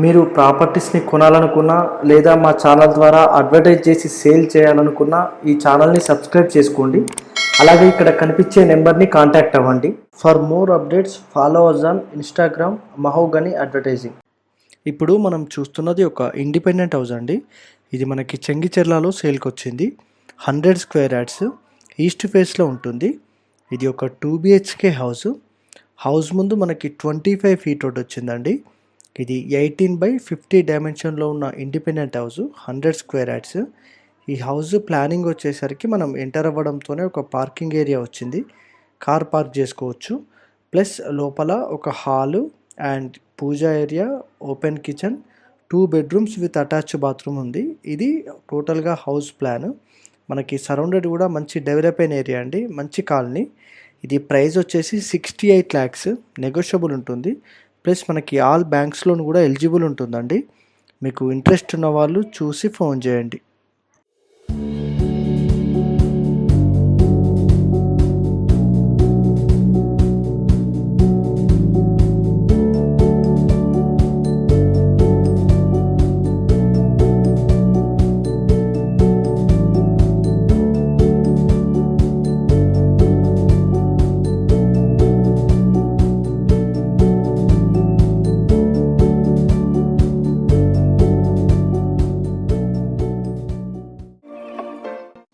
మీరు ప్రాపర్టీస్ని కొనాలనుకున్నా లేదా మా ఛానల్ ద్వారా అడ్వర్టైజ్ చేసి సేల్ చేయాలనుకున్నా ఈ ఛానల్ని సబ్స్క్రైబ్ చేసుకోండి. అలాగే ఇక్కడ కనిపించే నెంబర్ని కాంటాక్ట్ అవ్వండి. For more updates follow us on Instagram Mahogany advertising. ఇప్పుడు మనం చూస్తున్నది ఒక ఇండిపెండెంట్ హౌస్ అండి. ఇది మనకి చెంగిచెర్లలో సేల్కి వచ్చింది హండ్రెడ్ స్క్వేర్ యాడ్స్ ఈస్ట్ ఫేస్లో ఉంటుంది. ఇది ఒక టూ బిహెచ్కే హౌస్. హౌస్ ముందు మనకి ట్వంటీ ఫైవ్ ఫీట్ రోడ్ వచ్చిందండి. ఇది ఎయిటీన్ బై ఫిఫ్టీ డైమెన్షన్లో ఉన్న independent house hundred square yards ఈ హౌస్ ప్లానింగ్ వచ్చేసరికి మనం ఎంటర్ అవ్వడంతోనే ఒక పార్కింగ్ ఏరియా వచ్చింది. కార్ పార్క్ చేసుకోవచ్చు. ప్లస్ లోపల ఒక hall and pooja area open kitchen two bedrooms with attach bathroom ఉంది. ఇది టోటల్గా హౌస్ ప్లాన్. మనకి సరౌండెడ్ కూడా మంచి డెవలప్ అయిన ఏరియా అండి మంచి కాలనీ. ఇది ప్రైస్ వచ్చేసి సిక్స్టీ ఎయిట్ ల్యాక్స్ నెగోషియబుల్ ఉంటుంది. ప్లస్ మనకి ఆల్ బ్యాంక్స్ లోన్ కూడా ఎలిజిబుల్ ఉంటుందండి. మీకు ఇంట్రెస్ట్ ఉన్న వాళ్ళు చూసి ఫోన్ చేయండి.